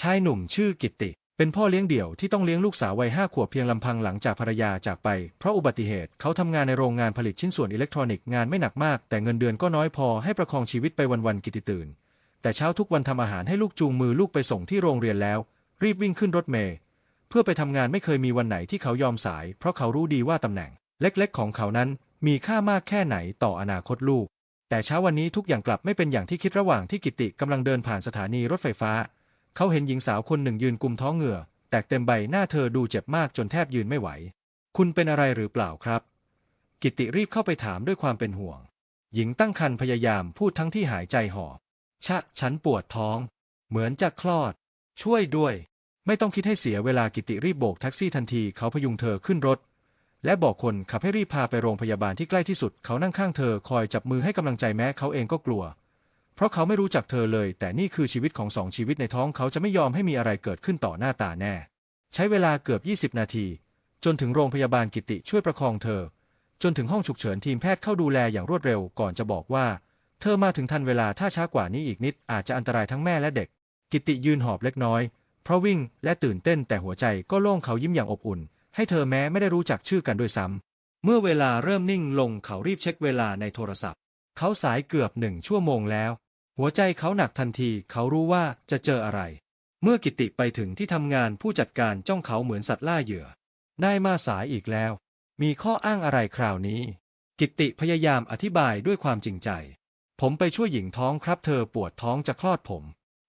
ชายหนุ่มชื่อกิตติ เป็นพ่อเลี้ยงเดี่ยวที่ต้องเลี้ยงลูกสาววัยห้าขวบเพียงลำพังหลังจากภรรยาจากไป เพราะอุบัติเหตุเขาทำงานในโรงงานผลิตชิ้นส่วนอิเล็กทรอนิกส์งานไม่หนักมาก แต่เงินเดือนก็น้อยพอให้ประคองชีวิตไปวันๆกิตติตื่น แต่เช้าทุกวันทำอาหารให้ลูกจูงมือลูกไปส่งที่โรงเรียนแล้ว รีบวิ่งขึ้นรถเมล์เพื่อไปทำงานไม่เคยมีวันไหนที่เขายอมสาย เพราะเขารู้ดีว่าตำแหน่ง เล็กๆ ของเขานั้นมีค่ามากแค่ไหนต่ออนาคตลูก แต่เช้าวันนี้ทุกอย่างกลับไม่เป็นอย่างที่คิดระหว่างที่กิติกำลังเดินผ่านสถานีรถไฟฟ้า เขาเห็นหญิงสาวคนหนึ่งยืนกุมท้องเหงื่อ แตกเต็มใบหน้าเธอดูเจ็บมากจนแทบยืนไม่ไหว คุณเป็นอะไรหรือเปล่าครับ กิติรีบเข้าไปถามด้วยความเป็นห่วง หญิงตั้งครรภ์พยายามพูดทั้งที่หายใจหอบ ชะ ฉันปวดท้อง เหมือนจะคลอด ช่วยด้วย ไม่ต้องคิดให้เสียเวลากิติรีบโบกแท็กซี่ทันทีเขาพยุงเธอขึ้นรถ และบอกคนขับให้รีบพาไปโรงพยาบาลที่ใกล้ที่สุด เขานั่งข้างเธอคอยจับมือให้กำลังใจแม้เขาเองก็กลัว เพราะเขาไม่รู้จักเธอเลย แต่นี่คือชีวิตของสองชีวิตในท้องเขาจะไม่ยอมให้มีอะไรเกิดขึ้นต่อหน้าตาแน่ ใช้เวลาเกือบ 20 นาที จนถึงโรงพยาบาลกิติช่วยประคองเธอ จนถึงห้องฉุกเฉินทีมแพทย์เข้าดูแลอย่างรวดเร็วก่อนจะบอกว่า เธอมาถึงทันเวลาถ้าช้ากว่านี้อีกนิดอาจจะอันตรายทั้งแม่และเด็ก กิติยืนหอบเล็กน้อย เพราะวิ่งและตื่นเต้นแต่หัวใจก็โล่งเขายิ้มอย่างอบอุ่น ให้เธอแม้ไม่ได้รู้จักชื่อกันด้วยซ้ำเมื่อเวลาเริ่มนิ่งลงเขารีบเช็คเวลาในโทรศัพท์ เขาสายเกือบหนึ่งชั่วโมงแล้ว หัวใจเขาหนักทันทีเขารู้ว่าจะเจออะไร เมื่อกิติไปถึงที่ทำงานผู้จัดการจ้องเขาเหมือนสัตว์ล่าเหยื่อได้มาสายอีกแล้ว มีข้ออ้างอะไรคราวนี้ กิติพยายามอธิบายด้วยความจริงใจ ผมไปช่วยหญิงท้องครับ เธอปวดท้องจะคลอดผม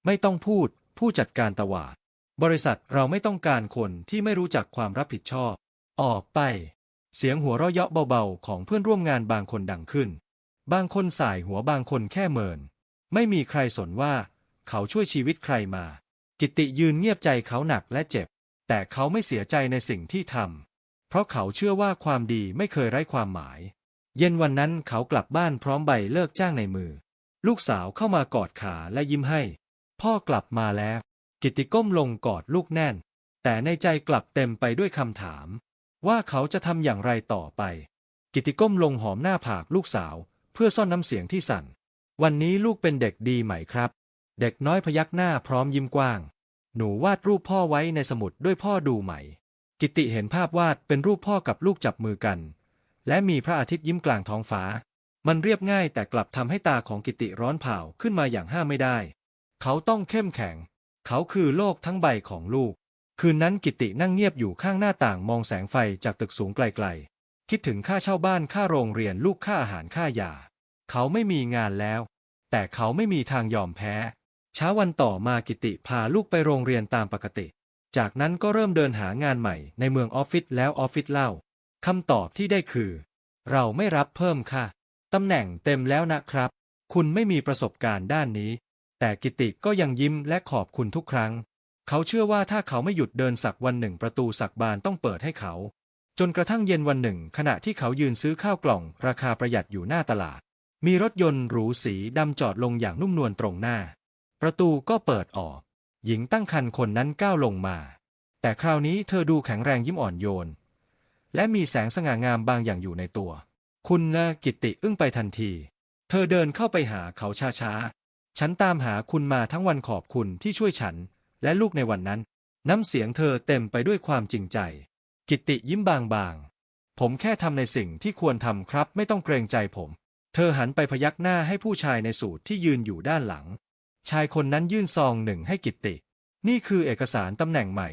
ไม่ต้องพูด ผู้จัดการตวาดบริษัทเราไม่ต้องการคนที่ไม่รู้จักความรับผิดชอบ ออกไป เสียงหัวเราะเยาะเบาๆ ของเพื่อนร่วมงานบางคนดังขึ้น บางคนสายหัวบางคนแค่เมิน ไม่มีใครสนว่า เขาช่วยชีวิตใครมา กิติยืนเงียบใจเขาหนักและเจ็บ แต่เขาไม่เสียใจในสิ่งที่ทำเพราะเขาเชื่อว่าความดีไม่เคยไร้ความหมาย เย็นวันนั้นเขากลับบ้านพร้อมใบเลิกจ้างในมือ ลูกสาวเข้ามากอดขาและยิ้มให้ พ่อกลับมาแล้ว กิติก้มลงกอดลูกแน่น แต่ในใจกลับเต็มไปด้วยคำถาม ว่าเขาจะทำอย่างไรต่อไป กิติก้มลงหอมหน้าผากลูกสาว เพื่อซ่อนน้ำเสียงที่สั่น วันนี้ลูกเป็นเด็กดีไหมครับ เด็กน้อยพยักหน้าพร้อมยิ้มกว้าง หนูวาดรูปพ่อไว้ในสมุดด้วยพ่อดูไหม กิติเห็นภาพวาดเป็นรูปพ่อกับลูกจับมือกัน และมีพระอาทิตย์ยิ้มกลางท้องฟ้า มันเรียบง่ายแต่กลับทำให้ตาของกิติร้อนเผาขึ้นมาอย่างห้ามไม่ได้ เขาต้องเข้มแข็ง เขาคือโลกทั้งใบของลูก คืนนั้นกิตินั่งเงียบอยู่ข้างหน้าต่างมองแสงไฟจากตึกสูงไกลๆ คิดถึงค่าเช่าบ้านค่าโรงเรียนลูกค่าอาหารค่ายา เขาไม่มีงานแล้ว แต่เขาไม่มีทางยอมแพ้ เช้าวันต่อมากิติพาลูกไปโรงเรียนตามปกติ จากนั้นก็เริ่มเดินหางานใหม่ในเมืองออฟฟิศแล้วออฟฟิศเล่าคำตอบที่ได้คือ เราไม่รับเพิ่มค่ะตำแหน่งเต็มแล้วนะครับ คุณไม่มีประสบการณ์ด้านนี้ แต่กิติก็ยังยิ้มและขอบคุณทุกครั้ง เขาเชื่อว่าถ้าเขาไม่หยุดเดินสักวันหนึ่งประตูสักบานต้องเปิดให้เขา จนกระทั่งเย็นวันหนึ่ง ขณะที่เขายืนซื้อข้าวกล่อง ราคาประหยัดอยู่หน้าตลาด มีรถยนต์หรูสีดำจอดลงอย่างนุ่มนวลตรงหน้า ประตูก็เปิดออก หญิงตั้งครรภ์คนนั้นก้าวลงมา แต่คราวนี้เธอดูแข็งแรงยิ้มอ่อนโยน และมีแสงสง่างามบางอย่างอยู่ในตัว คุณนะกิติอึ้งไปทันที เธอเดินเข้าไปหาเขาช้าๆ ฉันตามหาคุณมาทั้งวันขอบคุณที่ช่วยฉัน และลูกในวันนั้น น้ำเสียงเธอเต็มไปด้วยความจริงใจ กิติยิ้มบางๆ ผมแค่ทำในสิ่งที่ควรทำครับ ไม่ต้องเกรงใจผม เธอหันไปพยักหน้าให้ผู้ชายในสูทที่ยืนอยู่ด้านหลัง ชายคนนั้นยื่นซองหนึ่งให้กิตติ นี่คือเอกสารตำแหน่งใหม่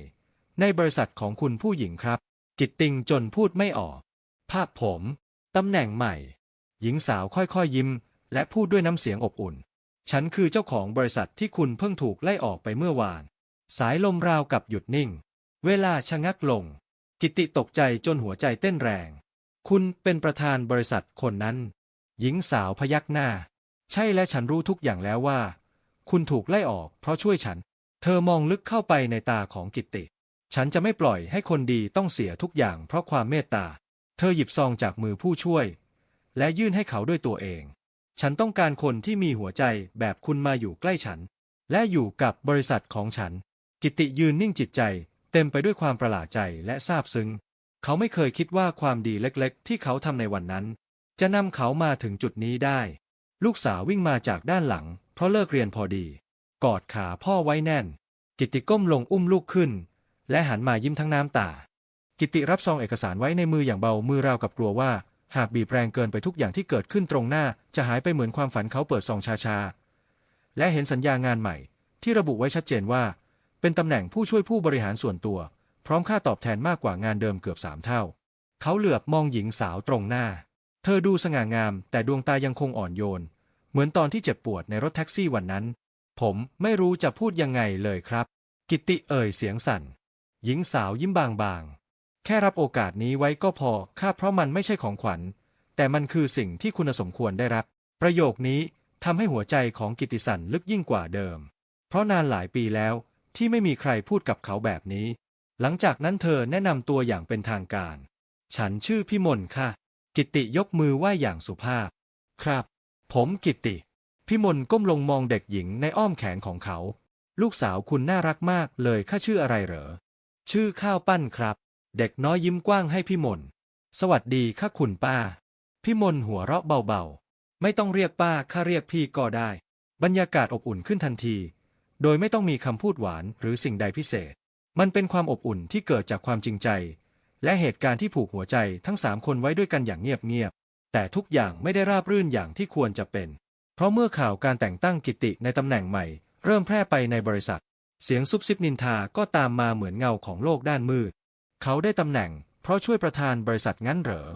ในบริษัทของคุณผู้หญิงครับ กิตติงจนพูดไม่ออก ภาพผม ตำแหน่งใหม่ หญิงสาวค่อยๆยิ้ม และพูดด้วยน้ำเสียงอบอุ่น ฉันคือเจ้าของบริษัทที่คุณเพิ่งถูกไล่ออกไปเมื่อวาน สายลมราวกับหยุดนิ่ง เวลาชะงักลง กิตติตกใจจนหัวใจเต้นแรง คุณเป็นประธานบริษัทคนนั้น หญิงสาวพยักหน้า ใช่และฉันรู้ทุกอย่างแล้วว่า คุณถูกไล่ออกเพราะช่วยฉัน เธอมองลึกเข้าไปในตาของกิตติ ฉันจะไม่ปล่อยให้คนดีต้องเสียทุกอย่างเพราะความเมตตา เธอหยิบซองจากมือผู้ช่วย และยื่นให้เขาด้วยตัวเอง ฉันต้องการคนที่มีหัวใจแบบคุณมาอยู่ใกล้ฉัน และอยู่กับบริษัทของฉัน กิติยืนนิ่งจิตใจ เต็มไปด้วยความประหลาดใจและซาบซึ้ง เขาไม่เคยคิดว่าความดีเล็กๆ ที่เขาทำในวันนั้น จะนำเขามาถึงจุดนี้ได้ ลูกสาววิ่งมาจากด้านหลัง เพราะเลิกเรียนพอดี กอดขาพ่อไว้แน่น กิตติก้มลงอุ้มลูกขึ้น และหันมายิ้มทั้งน้ำตา กิติรับซองเอกสารไว้ในมืออย่างเบามือราวกับกลัวว่า หากบีบแรงเกินไปทุกอย่างที่เกิดขึ้นตรงหน้า จะหายไปเหมือนความฝันเขาเปิดซองชาๆและเห็นสัญญางานใหม่ ที่ระบุไว้ชัดเจนว่า เป็นตำแหน่งผู้ช่วยผู้บริหารส่วนตัว พร้อมค่าตอบแทนมากกว่างานเดิมเกือบสามเท่า เขาเหลือบมองหญิงสาวตรงหน้า เธอดูสง่างาม แต่ดวงตายังคงอ่อนโยน เหมือนตอนที่เจ็บปวดในรถแท็กซี่วันนั้น ผมไม่รู้จะพูดยังไงเลยครับ กิติเอ่ยเสียงสั่น หญิงสาวยิ้มบางๆ แค่รับโอกาสนี้ไว้ก็พอค่าเพราะมันไม่ใช่ของขวัญ แต่มันคือสิ่งที่คุณสมควรได้รับ ประโยคนี้ทำให้หัวใจของกิตติสันลึกยิ่งกว่าเดิม เพราะนานหลายปีแล้วที่ไม่มีใครพูดกับเขาแบบนี้ หลังจากนั้นเธอแนะนำตัวอย่างเป็นทางการ ฉันชื่อพี่มนค่ะ กิตติยกมือไหว้อย่างสุภาพ ครับ ผมกิตติพี่มนก้มลงมองเด็กหญิงในอ้อมแขนของเขา ลูกสาวคุณน่ารักมากเลยข้าชื่ออะไรเหรอ ชื่อข้าวปั้นครับ เด็กน้อยยิ้มกว้างให้พี่มนสวัสดีค่ะคุณป้าพี่มนหัวเราะเบาๆ ไม่ต้องเรียกป้าข้าเรียกพี่ก็ได้ บรรยากาศอบอุ่นขึ้นทันที โดยไม่ต้องมีคำพูดหวานหรือสิ่งใดพิเศษ มันเป็นความอบอุ่นที่เกิดจากความจริงใจ และเหตุการณ์ที่ผูกหัวใจทั้งสามคนไว้ด้วยกันอย่างเงียบๆ แต่ทุกอย่างไม่ได้ราบรื่นอย่างที่ควรจะเป็น เพราะเมื่อข่าวการแต่งตั้งกิติในตำแหน่งใหม่ เริ่มแพร่ไปในบริษัท เสียงซุบซิบนินทาก็ตามมาเหมือนเงาของโลกด้านมืด เขาได้ตำแหน่ง เพราะช่วยประธานบริษัทงั้นเหรอ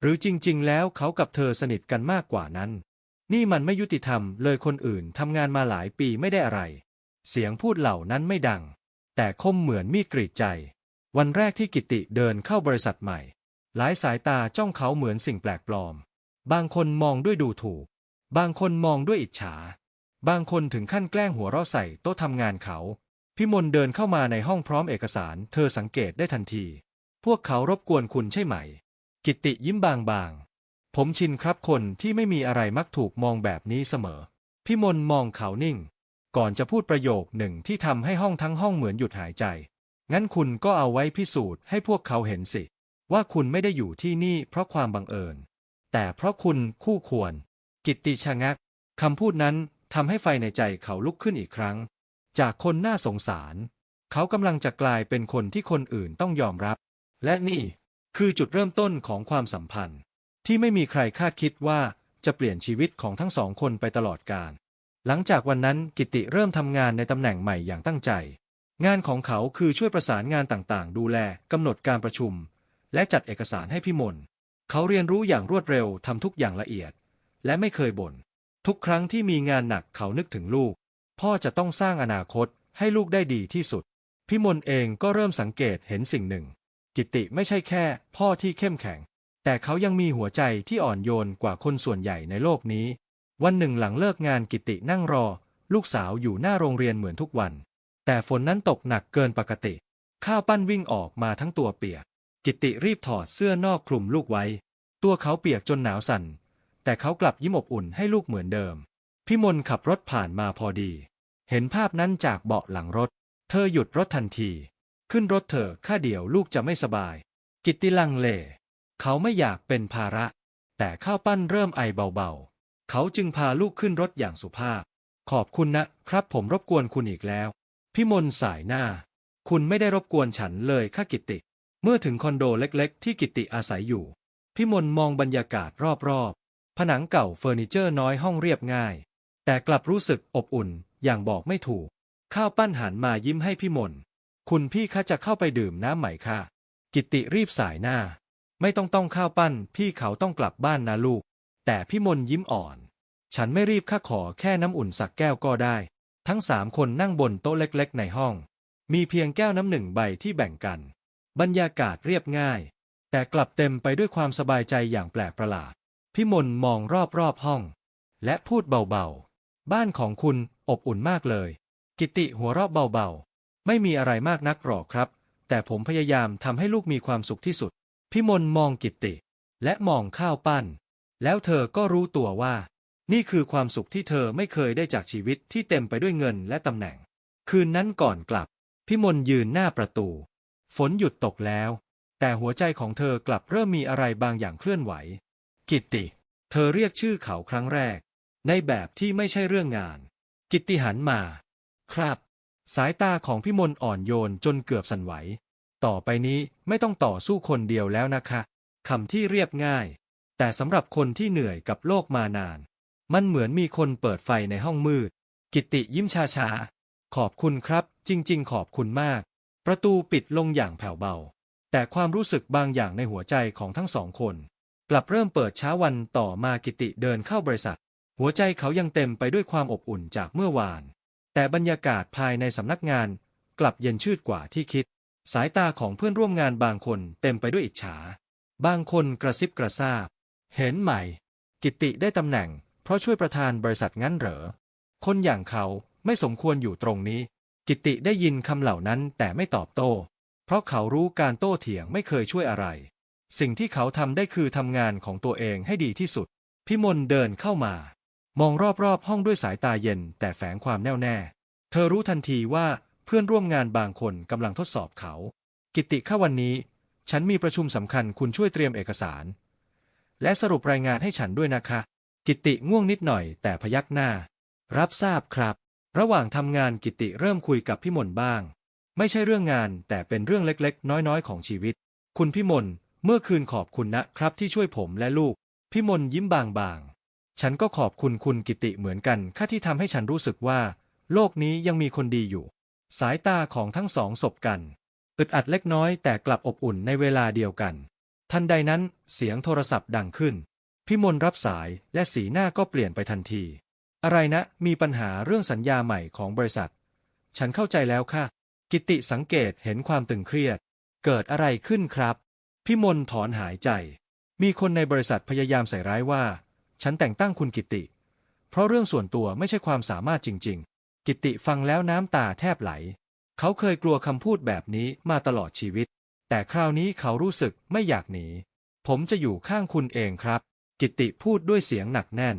หรือจริงๆ แล้วเขากับเธอสนิทกันมากกว่านั้น นี่มันไม่ยุติธรรมเลยคนอื่นทำงานมาหลายปีไม่ได้อะไร เสียงพูดเหล่านั้นไม่ดัง แต่คมเหมือนมีดกรีดใจ วันแรกที่กิติเดินเข้าบริษัทใหม่ หลายสายตาจ้องเขาเหมือนสิ่งแปลกปลอม บางคนมองด้วยดูถูก บางคนมองด้วยอิจฉา บางคนถึงขั้นแกล้งหัวเราะใส่โต๊ะทำงานเขา พิมลเดินเข้ามาในห้องพร้อมเอกสาร เธอสังเกตได้ทันที พวกเขารบกวนคุณใช่ไหม กิติยิ้มบางๆ ผมชินครับคนที่ไม่มีอะไรมักถูกมองแบบนี้เสมอ พิมลมองเขานิ่ง ก่อนจะพูดประโยคหนึ่งที่ทำให้ห้องทั้งห้องเหมือนหยุดหายใจ งั้นคุณก็เอาไว้พิสูจน์ให้พวกเขาเห็นสิ ว่าคุณไม่ได้อยู่ที่นี่เพราะความบังเอิญ แต่เพราะคุณคู่ควร กิตติชะงักคำพูดนั้นทำให้ไฟในใจเขาลุกขึ้นอีกครั้ง จากคนน่าสงสาร เขากำลังจะกลายเป็นคนที่คนอื่นต้องยอมรับ และนี่คือจุดเริ่มต้นของความสัมพันธ์ ที่ไม่มีใครคาดคิดว่าจะเปลี่ยนชีวิตของทั้งสองคนไปตลอดกาลหลังจากวันนั้นกิติเริ่มทำงานในตำแหน่งใหม่อย่างตั้งใจ งานของเขาคือช่วยประสานงานต่างๆ ดูแลกำหนดการประชุม และจัดเอกสารให้พี่มน เขาเรียนรู้อย่างรวดเร็วทำทุกอย่างละเอียด และไม่เคยบ่นทุกครั้งที่มีงานหนักเขานึกถึงลูก พ่อจะต้องสร้างอนาคตให้ลูกได้ดีที่สุด พี่มนเองก็เริ่มสังเกตเห็นสิ่งหนึ่ง กิติไม่ใช่แค่ พ่อที่เข้มแข็ง แต่เขายังมีหัวใจที่อ่อนโยนกว่าคนส่วนใหญ่ในโลกนี้ วันหนึ่งหลังเลิกงานกิตินั่งรอ ลูกสาวอยู่หน้าโรงเรียนเหมือนทุกวัน แต่ฝนนั้นตกหนักเกินปกติ ข้าวปั้นวิ่งออกมาทั้งตัวเปียก กิติรีบถอดเสื้อนอกคลุมลูกไว้ ตัวเขาเปียกจนหนาวสั่น แต่เขากลับยิ้มอบอุ่นให้ลูกเหมือนเดิมพี่มนขับรถผ่านมาพอดี เห็นภาพนั้นจากเบาะหลังรถ เธอหยุดรถทันที ขึ้นรถเถอะข้าเดี๋ยวลูกจะไม่สบาย กิติลังเล เขาไม่อยากเป็นภาระ แต่ข้าวปั้นเริ่มไอเบาๆ เขาจึงพาลูกขึ้นรถอย่างสุภาพ ขอบคุณนะครับผมรบกวนคุณอีกแล้ว พี่มนสายหน้า คุณไม่ได้รบกวนฉันเลยข้ากิติ เมื่อถึงคอนโดเล็กๆ ที่กิติอาศัยอยู่พี่มนมองบรรยากาศรอบๆ ผนังเก่าเฟอร์นิเจอร์น้อยห้องเรียบง่าย แต่กลับรู้สึกอบอุ่นอย่างบอกไม่ถูก ข้าวปั้นหันมายิ้มให้พี่มนคุณพี่คะจะเข้าไปดื่มน้ำไหมคะ กิติรีบสายหน้า ไม่ต้องต้องข้าวปั้น พี่เขาต้องกลับบ้านนะลูก แต่พี่มนยิ้มอ่อน ฉันไม่รีบข้าขอแค่น้ำอุ่นสักแก้วก็ได้ ทั้งสามคนนั่งบนโต๊ะเล็กๆ ในห้อง มีเพียงแก้วน้ำหนึ่งใบที่แบ่งกัน บรรยากาศเรียบง่าย แต่กลับเต็มไปด้วยความสบายใจอย่างแปลกประหลาดพี่มนมองรอบๆห้อง และพูดเบาๆ บ้านของคุณอบอุ่นมากเลย กิติหัวเราะเบาๆ ไม่มีอะไรมากนักหรอกครับ แต่ผมพยายามทำให้ลูกมีความสุขที่สุดพี่มนมองกิติ และมองข้าวปั้น แล้วเธอก็รู้ตัวว่า นี่คือความสุขที่เธอไม่เคยได้จากชีวิตที่เต็มไปด้วยเงินและตำแหน่ง คืนนั้นก่อนกลับพี่มนยืนหน้าประตู ฝนหยุดตกแล้ว แต่หัวใจของเธอกลับเริ่มมีอะไรบางอย่างเคลื่อนไหว กิตติ เธอเรียกชื่อเขาครั้งแรก ในแบบที่ไม่ใช่เรื่องงาน กิตติหันมา ครับ สายตาของพี่มนอ่อนโยนจนเกือบสั่นไหว ต่อไปนี้ไม่ต้องต่อสู้คนเดียวแล้วนะคะคำที่เรียบง่าย แต่สำหรับคนที่เหนื่อยกับโลกมานาน มันเหมือนมีคนเปิดไฟในห้องมืด กิตติยิ้มชาชาๆขอบคุณครับ จริง ๆ ขอบคุณมาก ประตูปิดลงอย่างแผ่วเบา แต่ความรู้สึกบางอย่างในหัวใจของทั้งสองคน กลับเริ่มเปิดเช้าวันต่อมากิติเดินเข้าบริษัท หัวใจเขายังเต็มไปด้วยความอบอุ่นจากเมื่อวาน แต่บรรยากาศภายในสำนักงาน กลับเย็นชืดกว่าที่คิด สายตาของเพื่อนร่วมงานบางคนเต็มไปด้วยอิจฉา บางคนกระซิบกระซาบ เห็นไหมกิตติได้ตำแหน่ง เพราะช่วยประธานบริษัทงั้นเหรอ คนอย่างเขาไม่สมควรอยู่ตรงนี้ กิตติได้ยินคำเหล่านั้นแต่ไม่ตอบโต้ เพราะเขารู้การโต้เถียงไม่เคยช่วยอะไร สิ่งที่เขาทำได้คือทำงานของตัวเองให้ดีที่สุดพี่มนเดินเข้ามา มองรอบๆห้องด้วยสายตาเย็นแต่แฝงความแน่วแน่ เธอรู้ทันทีว่าเพื่อนร่วมงานบางคนกำลังทดสอบเขา กิตติข้าวันนี้ ฉันมีประชุมสำคัญคุณช่วยเตรียมเอกสาร และสรุปรายงานให้ฉันด้วยนะคะ กิติง่วงนิดหน่อยแต่พยักหน้า รับทราบครับ ระหว่างทำงานกิตติเริ่มคุยกับพี่มนบ้าง ไม่ใช่เรื่องงานแต่เป็นเรื่องเล็กๆ น้อยๆ ของชีวิต คุณพี่มนเมื่อคืนขอบคุณนะครับที่ช่วยผมและลูก พี่มนยิ้มบางๆ ฉันก็ขอบคุณคุณกิติเหมือนกันค่าที่ทำให้ฉันรู้สึกว่า โลกนี้ยังมีคนดีอยู่ สายตาของทั้งสองสบกันอึดอัดเล็กน้อยแต่กลับอบอุ่นในเวลาเดียวกัน ทันใดนั้นเสียงโทรศัพท์ดังขึ้น พี่มนรับสายและสีหน้าก็เปลี่ยนไปทันที อะไรนะ มีปัญหาเรื่องสัญญาใหม่ของบริษัท ฉันเข้าใจแล้วค่ะ กิติสังเกตเห็นความตึงเครียด เกิดอะไรขึ้นครับพี่มนถอนหายใจ มีคนในบริษัทพยายามใส่ร้ายว่า ฉันแต่งตั้งคุณกิติ เพราะเรื่องส่วนตัวไม่ใช่ความสามารถจริง ๆ กิติฟังแล้วน้ำตาแทบไหล เขาเคยกลัวคำพูดแบบนี้มาตลอดชีวิต แต่คราวนี้เขารู้สึกไม่อยากหนี ผมจะอยู่ข้างคุณเองครับ กิตติพูดด้วยเสียงหนักแน่น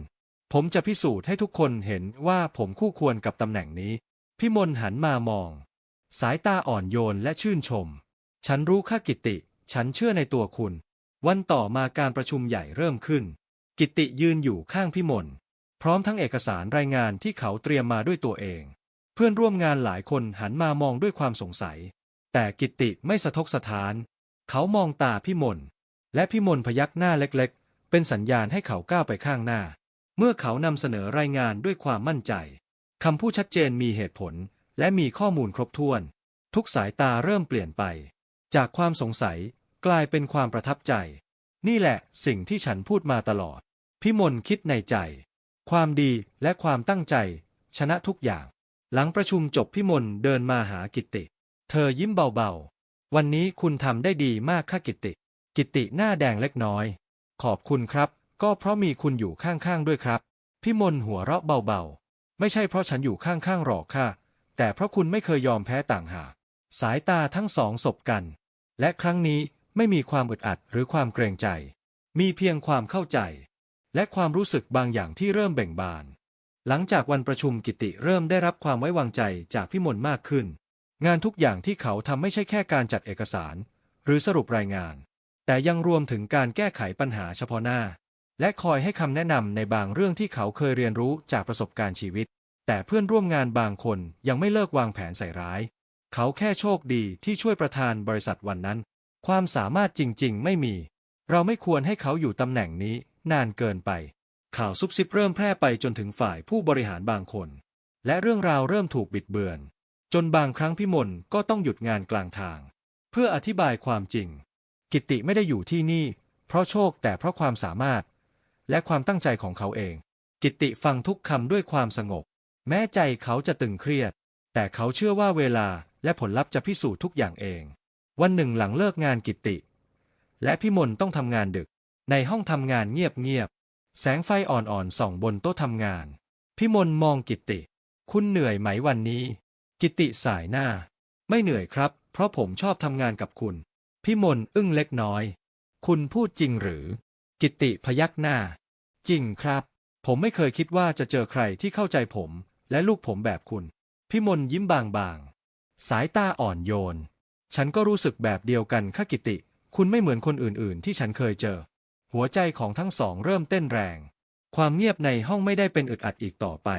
ผมจะพิสูจน์ให้ทุกคนเห็นว่าผมคู่ควรกับตำแหน่งนี้พี่มนหันมามอง สายตาอ่อนโยนและชื่นชม ฉันรู้ค่ากิตติ ฉันเชื่อในตัวคุณ วันต่อมาการประชุมใหญ่เริ่มขึ้น กิตติยืนอยู่ข้างพี่มนพร้อมทั้งเอกสารรายงานที่เขาเตรียมมาด้วยตัวเอง เพื่อนร่วมงานหลายคนหันมามองด้วยความสงสัย แต่กิตติไม่สะทกสะท้าน เขามองตาพี่มนและพี่มนพยักหน้าเล็ก เป็นสัญญาณให้เขาก้าวไปข้างหน้า เมื่อเขานำเสนอรายงานด้วยความมั่นใจคำพูดชัดเจนมีเหตุผล และมีข้อมูลครบถ้วน ทุกสายตาเริ่มเปลี่ยนไป จากความสงสัยกลายเป็นความประทับใจ นี่แหละสิ่งที่ฉันพูดมาตลอดพี่มนคิดในใจ ความดีและความตั้งใจ ชนะทุกอย่าง หลังประชุมจบพี่มนเดินมาหากิติ เธอยิ้มเบาวันนี้คุณทำได้ดีมากค่ะกิติ กิติหน้าแดงเล็กน้อย ขอบคุณครับ ก็เพราะมีคุณอยู่ข้างๆด้วยครับ พี่มนหัวเราะเบาๆ ไม่ใช่เพราะฉันอยู่ข้างๆหรอกค่ะ แต่เพราะคุณไม่เคยยอมแพ้ต่างหากสายตาทั้งสองสบกัน และครั้งนี้ไม่มีความอึดอัดหรือความเกรงใจ มีเพียงความเข้าใจ และความรู้สึกบางอย่างที่เริ่มเบ่งบาน หลังจากวันประชุมกิติเริ่มได้รับความไว้วางใจจากพี่มนมากขึ้น งานทุกอย่างที่เขาทำไม่ใช่แค่การจัดเอกสาร หรือสรุปรายงาน แต่ยังรวมถึงการแก้ไขปัญหาเฉพาะหน้า และคอยให้คำแนะนำในบางเรื่องที่เขาเคยเรียนรู้จากประสบการณ์ชีวิต แต่เพื่อนร่วมงานบางคนยังไม่เลิกวางแผนใส่ร้าย เขาแค่โชคดีที่ช่วยประธานบริษัทวันนั้น ความสามารถจริง ๆ ไม่มี เราไม่ควรให้เขาอยู่ตำแหน่งนี้นานเกินไป ข่าวซุบซิบเริ่มแพร่ไปจนถึงฝ่ายผู้บริหารบางคน และเรื่องราวเริ่มถูกบิดเบือน จนบางครั้งพี่มนก็ต้องหยุดงานกลางทาง เพื่ออธิบายความจริง กิตติไม่ได้อยู่ที่นี่ เพราะโชคแต่เพราะความสามารถ และความตั้งใจของเขาเอง กิตติฟังทุกคำด้วยความสงบ แม้ใจเขาจะตึงเครียด แต่เขาเชื่อว่าเวลาและผลลัพธ์จะพิสูจน์ทุกอย่างเอง วันหนึ่งหลังเลิกงานกิตติ และพี่มนต้องทำงานดึก ในห้องทำงานเงียบๆแสงไฟอ่อนๆส่องบนโต๊ะทำงานพี่มนมองกิตติ คุณเหนื่อยไหมวันนี้ กิติสายหน้า ไม่เหนื่อยครับ เพราะผมชอบทำงานกับคุณ พี่มนอึ้งเล็กน้อย คุณพูดจริงหรือ กิติพยักหน้า จริงครับ ผมไม่เคยคิดว่าจะเจอใครที่เข้าใจผม และลูกผมแบบคุณพี่มนยิ้มบางๆ สายตาอ่อนโยน ฉันก็รู้สึกแบบเดียวกันค่ะกิติ คุณไม่เหมือนคนอื่นๆ ที่ฉันเคยเจอ หัวใจของทั้งสองเริ่มเต้นแรง ความเงียบในห้องไม่ได้เป็นอึดอัดอีกต่อไป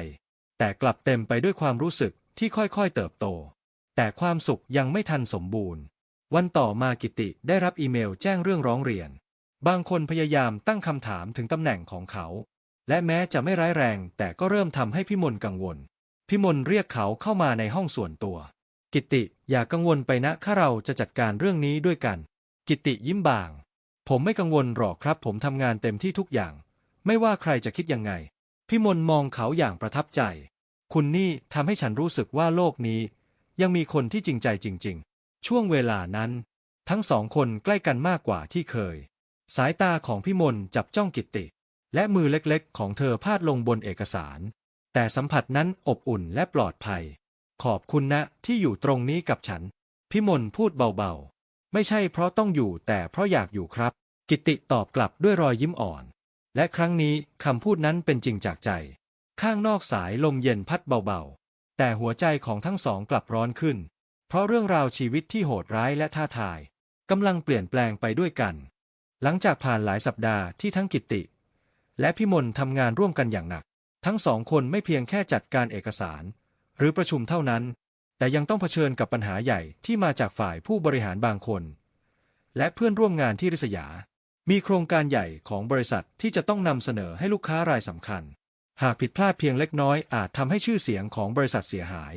แต่กลับเต็มไปด้วยความรู้สึกที่ค่อยๆเติบโต แต่ความสุขยังไม่ทันสมบูรณ์ วันต่อมากิติได้รับอีเมลแจ้งเรื่องร้องเรียน บางคนพยายามตั้งคำถามถึงตำแหน่งของเขา และแม้จะไม่ร้ายแรง แต่ก็เริ่มทำให้พิมลกังวล พิมลเรียกเขาเข้ามาในห้องส่วนตัว กิติอย่ากังวลไปนะข้าเราจะจัดการเรื่องนี้ด้วยกัน กิติยิ้มบาง ผมไม่กังวลหรอกครับ ผมทำงานเต็มที่ทุกอย่าง ไม่ว่าใครจะคิดยังไง พิมลมองเขาอย่างประทับใจ คุณนี่ทำให้ฉันรู้สึกว่าโลกนี้ ยังมีคนที่จริงใจจริง ๆ ช่วงเวลานั้น ทั้งสองคนใกล้กันมากกว่าที่เคย สายตาของพิมลจับจ้องกิตติ และมือเล็กๆ ของเธอพาดลงบนเอกสาร แต่สัมผัสนั้นอบอุ่นและปลอดภัย ขอบคุณนะที่อยู่ตรงนี้กับฉันพิมลพูดเบาๆ ไม่ใช่เพราะต้องอยู่แต่เพราะอยากอยู่ครับ กิตติตอบกลับด้วยรอยยิ้มอ่อน และครั้งนี้คำพูดนั้นเป็นจริงจากใจ ข้างนอกสายลมเย็นพัดเบาๆ แต่หัวใจของทั้งสองกลับร้อนขึ้น เพราะเรื่องราวชีวิตที่โหดร้ายและท้าทายกำลังเปลี่ยนแปลงไปด้วยกัน หลังจากผ่านหลายสัปดาห์ที่ทั้งกิตติ และพิมลทำงานร่วมกันอย่างหนัก ทั้งสองคนไม่เพียงแค่จัดการเอกสาร หรือประชุมเท่านั้น แต่ยังต้องเผชิญกับปัญหาใหญ่ที่มาจากฝ่ายผู้บริหารบางคน และเพื่อนร่วมงานที่ริษยา มีโครงการใหญ่ของบริษัทที่จะต้องนำเสนอให้ลูกค้ารายสำคัญ หากผิดพลาดเพียงเล็กน้อยอาจทำให้ชื่อเสียงของบริษัทเสียหาย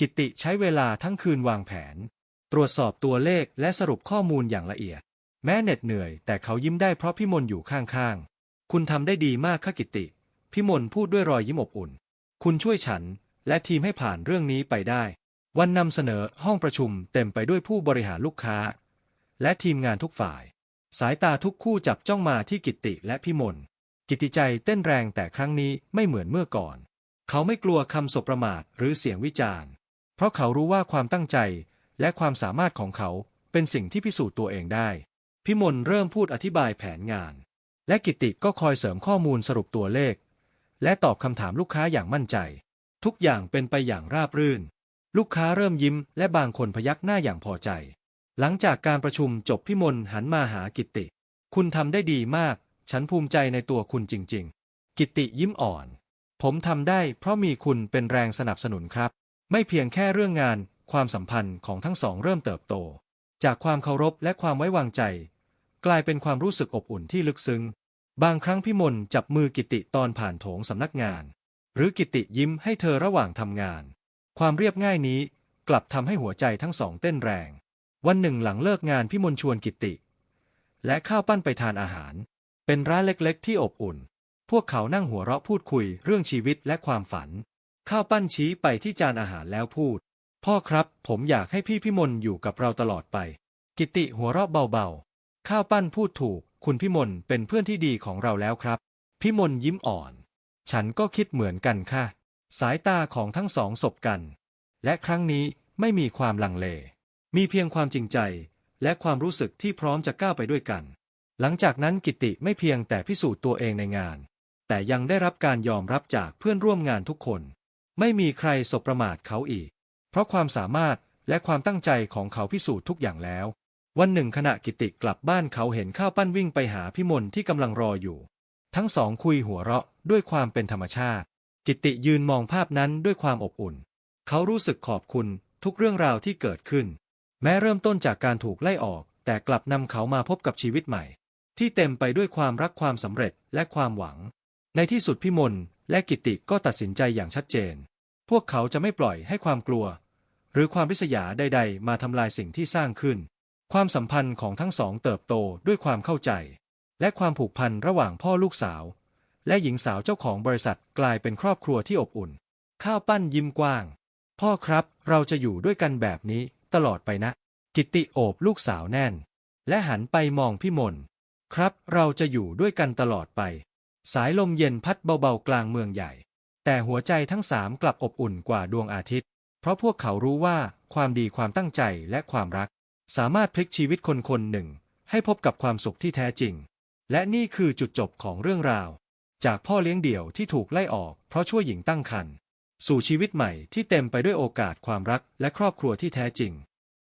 กิติใช้เวลาทั้งคืนวางแผน ตรวจสอบตัวเลขและสรุปข้อมูลอย่างละเอียด แม้เหน็ดเหนื่อย แต่เขายิ้มได้เพราะพิมลอยู่ข้างๆ คุณทำได้ดีมากค่ะกิติพิมลพูดด้วยรอยยิ้มอบอุ่น คุณช่วยฉัน และทีมให้ผ่านเรื่องนี้ไปได้ วันนำเสนอห้องประชุมเต็มไปด้วยผู้บริหารลูกค้า และทีมงานทุกฝ่าย สายตาทุกคู่จับจ้องมาที่กิติและพิมลกิตติใจเต้นแรงแต่ครั้งนี้ไม่เหมือนเมื่อก่อน เขาไม่กลัวคำสบประมาทหรือเสียงวิจารณ์ เพราะเขารู้ว่าความตั้งใจและความสามารถของเขาเป็นสิ่งที่พิสูจน์ตัวเองได้ พิมลเริ่มพูดอธิบายแผนงาน และกิตติก็คอยเสริมข้อมูลสรุปตัวเลข และตอบคำถามลูกค้าอย่างมั่นใจ ทุกอย่างเป็นไปอย่างราบรื่น ลูกค้าเริ่มยิ้ม และบางคนพยักหน้าอย่างพอใจ หลังจากการประชุมจบพิมลหันมาหากิตติคุณทำได้ดีมาก ฉันภูมิใจในตัวคุณจริง ๆ กิตติยิ้มอ่อน ผมทำได้เพราะมีคุณเป็นแรงสนับสนุนครับ ไม่เพียงแค่เรื่องงาน ความสัมพันธ์ของทั้งสองเริ่มเติบโต จากความเคารพและความไว้วางใจ กลายเป็นความรู้สึกอบอุ่นที่ลึกซึ้ง บางครั้งพิมลจับมือกิติตอนผ่านโถงสำนักงาน หรือกิติยิ้มให้เธอระหว่างทำงาน ความเรียบง่ายนี้กลับทำให้หัวใจทั้งสองเต้นแรง วันหนึ่งหลังเลิกงานพิมลชวนกิติ และข้าวปั้นไปทานอาหาร เป็นร้านเล็กๆ ที่อบอุ่น พวกเขานั่งหัวเราะพูดคุยเรื่องชีวิตและความฝัน ข้าวปั้นชี้ไปที่จานอาหารแล้วพูด พ่อครับ ผมอยากให้พี่พิมลอยู่กับเราตลอดไป กิติหัวเราะเบาๆ ข้าวปั้นพูดถูก คุณพิมลเป็นเพื่อนที่ดีของเราแล้วครับ พิมลยิ้มอ่อน ฉันก็คิดเหมือนกันค่ะ สายตาของทั้งสองสบกัน และครั้งนี้ไม่มีความลังเล มีเพียงความจริงใจ และความรู้สึกที่พร้อมจะก้าวไปด้วยกัน หลังจากนั้นกิติไม่เพียงแต่พิสูจน์ตัวเองในงาน แต่ยังได้รับการยอมรับจากเพื่อนร่วมงานทุกคน ไม่มีใครสบประมาทเขาอีก เพราะความสามารถและความตั้งใจของเขาพิสูจน์ทุกอย่างแล้ว วันหนึ่งขณะกิติกลับบ้านเขาเห็นข้าวปั้นวิ่งไปหาพิมลที่กำลังรออยู่ ทั้งสองคุยหัวเราะด้วยความเป็นธรรมชาติ กิติยืนมองภาพนั้นด้วยความอบอุ่น เขารู้สึกขอบคุณทุกเรื่องราวที่เกิดขึ้น แม้เริ่มต้นจากการถูกไล่ออก แต่กลับนำเขามาพบกับชีวิตใหม่ ที่เต็มไปด้วยความรักความสำเร็จและความหวัง ในที่สุดพิมล และกิติก็ตัดสินใจอย่างชัดเจน พวกเขาจะไม่ปล่อยให้ความกลัว หรือความริษยาใด ๆ มาทำลายสิ่งที่สร้างขึ้น ความสัมพันธ์ของทั้งสองเติบโตด้วยความเข้าใจ และความผูกพันระหว่างพ่อลูกสาว และหญิงสาวเจ้าของบริษัทกลายเป็นครอบครัวที่อบอุ่น ข้าวปั้นยิ้มกว้าง พ่อครับเราจะอยู่ด้วยกันแบบนี้ตลอดไปนะ กิตติโอบลูกสาวแน่น และหันไปมองพี่มนครับเราจะอยู่ด้วยกันตลอดไป สายลมเย็นพัดเบาๆกลางเมืองใหญ่ แต่หัวใจทั้งสามกลับอบอุ่นกว่าดวงอาทิตย์ เพราะพวกเขารู้ว่าความดีความตั้งใจและความรัก สามารถพลิกชีวิตคนคนหนึ่ง ให้พบกับความสุขที่แท้จริง และนี่คือจุดจบของเรื่องราว จากพ่อเลี้ยงเดี่ยวที่ถูกไล่ออก เพราะช่วยหญิงตั้งครรภ์สู่ชีวิตใหม่ที่เต็มไปด้วยโอกาสความรักและครอบครัวที่แท้จริง